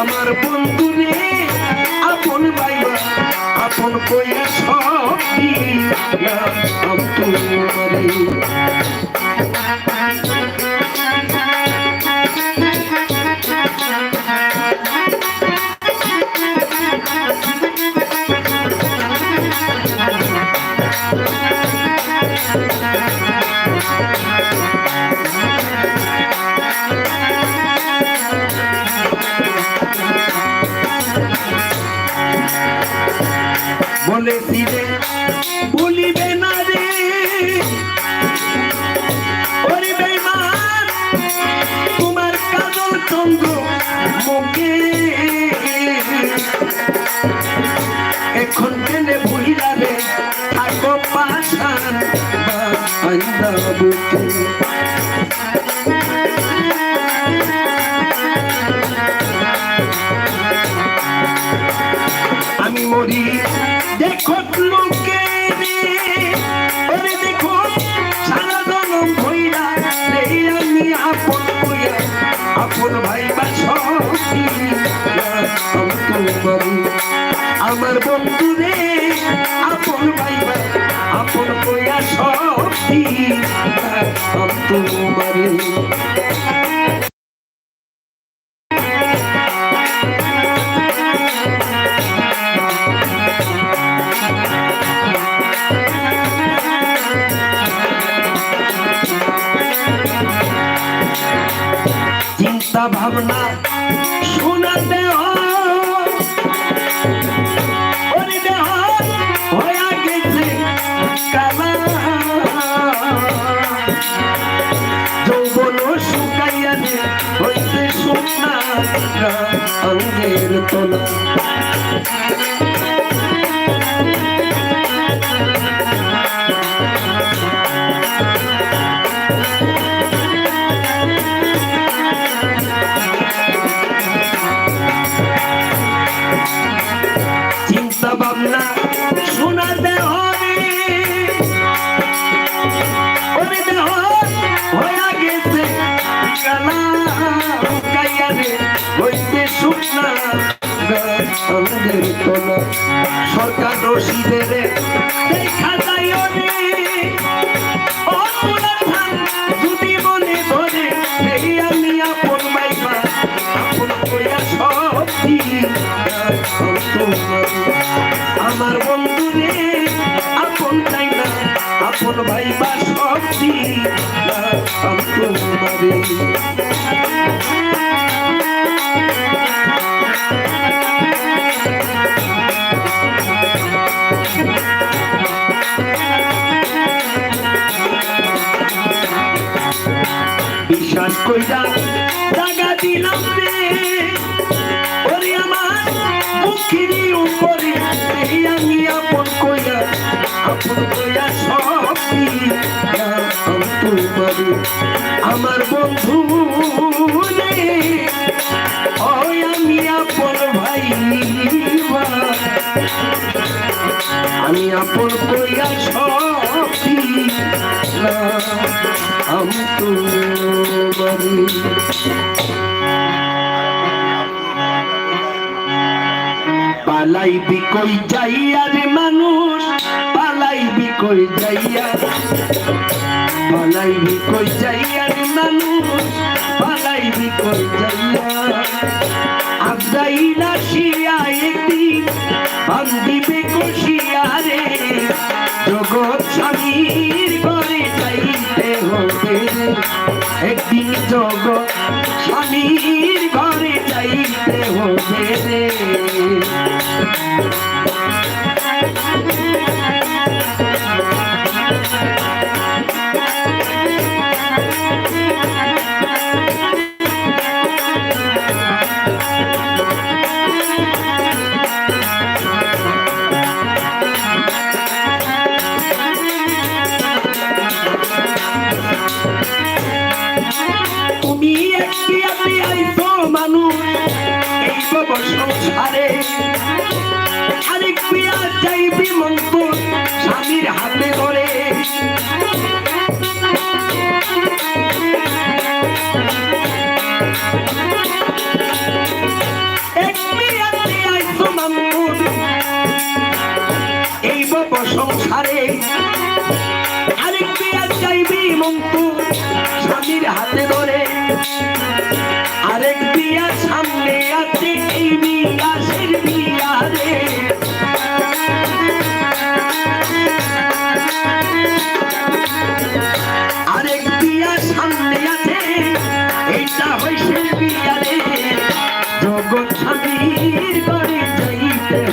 আমার বন্ধু রে আপন বাইবা আপন কইয়া সব বলেছিলে বলিবে না রে। ওরে বেঈমান তোমার কাজল চন্দ্র মুখে এখন কেনে ভুলিলাবে থাকো পাশান আমি মরি আমার বন্ধু রে আপন ভাই বা আপন কইয়া সখী। তোমারে তোলা তোলা সরকার দেখা যায় রে তোলা ধান যদি মনে ধরে এই আমি আপন মাইবা আপন সব আমার বন্ধু। রে আপন চাই না আপন ভাই বা সবজি তোমারে আমার বন্ধু আমি আপন ভাই আমি আপন কইয়া সব আমি তোমারে। পালাইবি কই যাইয়া রে মানুষ, পালাইবি কই যাইয়া পালাইবি কই যাইয়া রে মানুষ পালাইবি কই যাইয়া। আবদাইলা শিয়া একদিন বান্দিবে কষিয়া রে। জগৎ স্বামীর ঘরে যাইতে হবে। একদিন জগৎ স্বামীর ঘরে যাইতে হবে রে। আরে আরেক পিয়া যাইবি মনপুর, স্বামীর হাতে ধরে। এই বাবা সংসারে। আরেক বিয়া চাইবি মন্তু স্বামীর হাতে ধরে। আরেক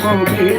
সঙ্গে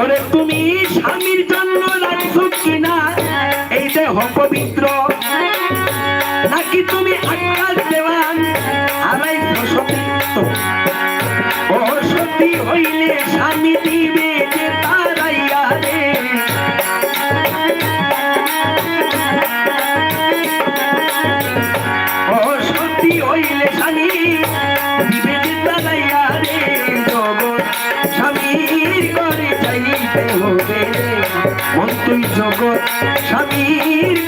ওরে তুমি স্বামীর জন্য রাখছো কিনা এইটা দেহ পবিত্র। নাকি তুমি আকাশ দেওয়ান? আড়াই সতী ও সতী হইলে স্বামী দিবে জগৎ স্বামীর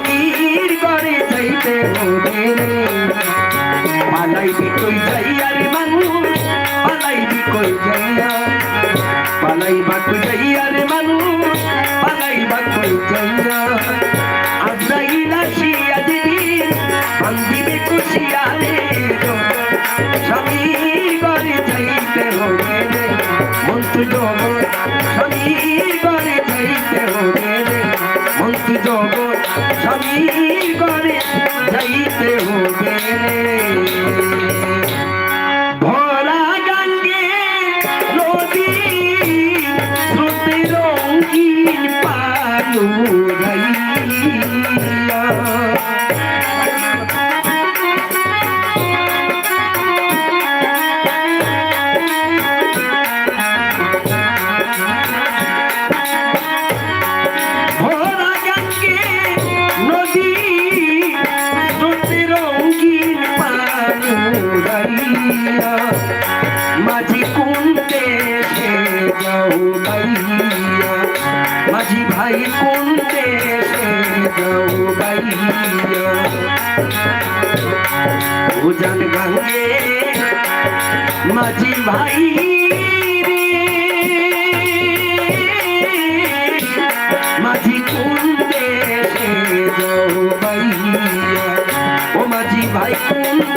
নদীর গড়ে যাইতে হবে পালাইবি কই যাইয়ার মানুষ পালাইবি কই যাইয়া পালাইবা কই যাইয়ার মানুষ পালাইবা কই যাইয়া আজাইল আসিয়া দিবি, ভাঙ্গিবে কুশিয়া রে স্বামী গড়ে যাইতে হবে রে মন্ত্র জগৎ স্বামী গড়ে যাইতে হবে রে মন্ত্র জগৎ স্বামী করে যাইতে হবে উজান গঙ্গে মাঝি ভাই মাঝি কুন্দে ও মাঝি ভাই কুন্দে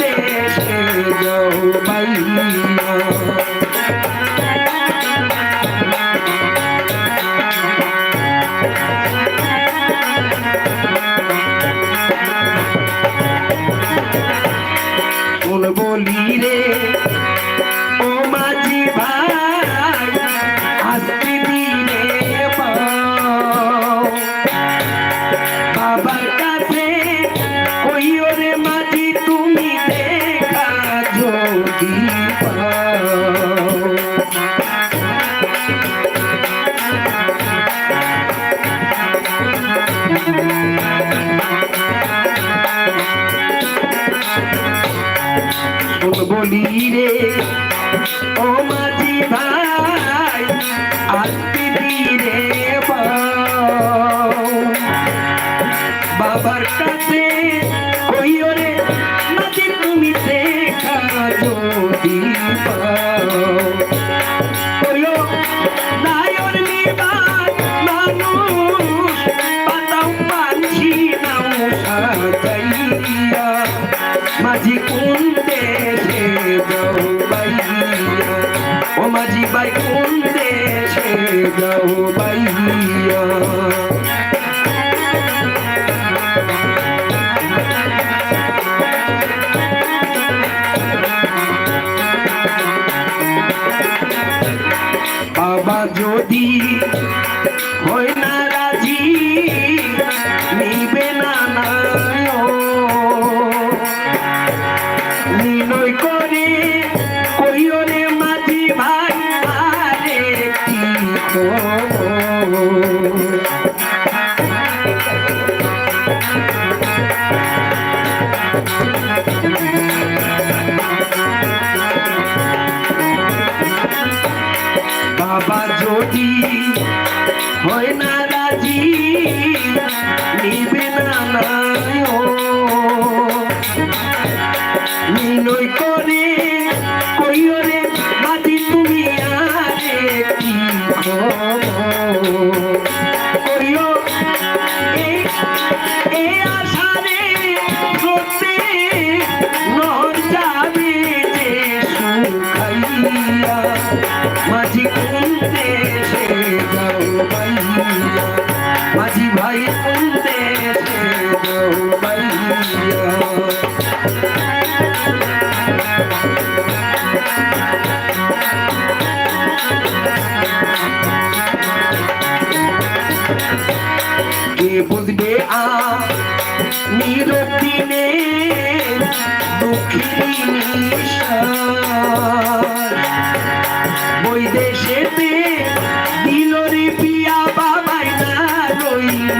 बाबर বাইয়া বাবা যদি খুঁজবে নিরকিনে দুঃখিনী বই দেশেতে দিল রে পিয়া বাবাই না রইল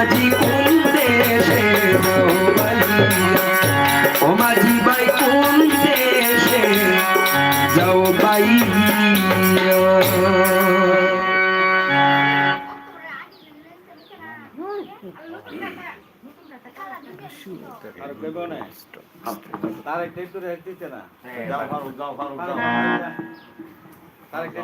মাঝি সে দৌড়াইয়া ও মাঝি বাই কুন্দে সে যাও বাইয়া আর কইব না তার একটু দিতে না? যাও ফারুক যাও ফারুক যাও। তার একটা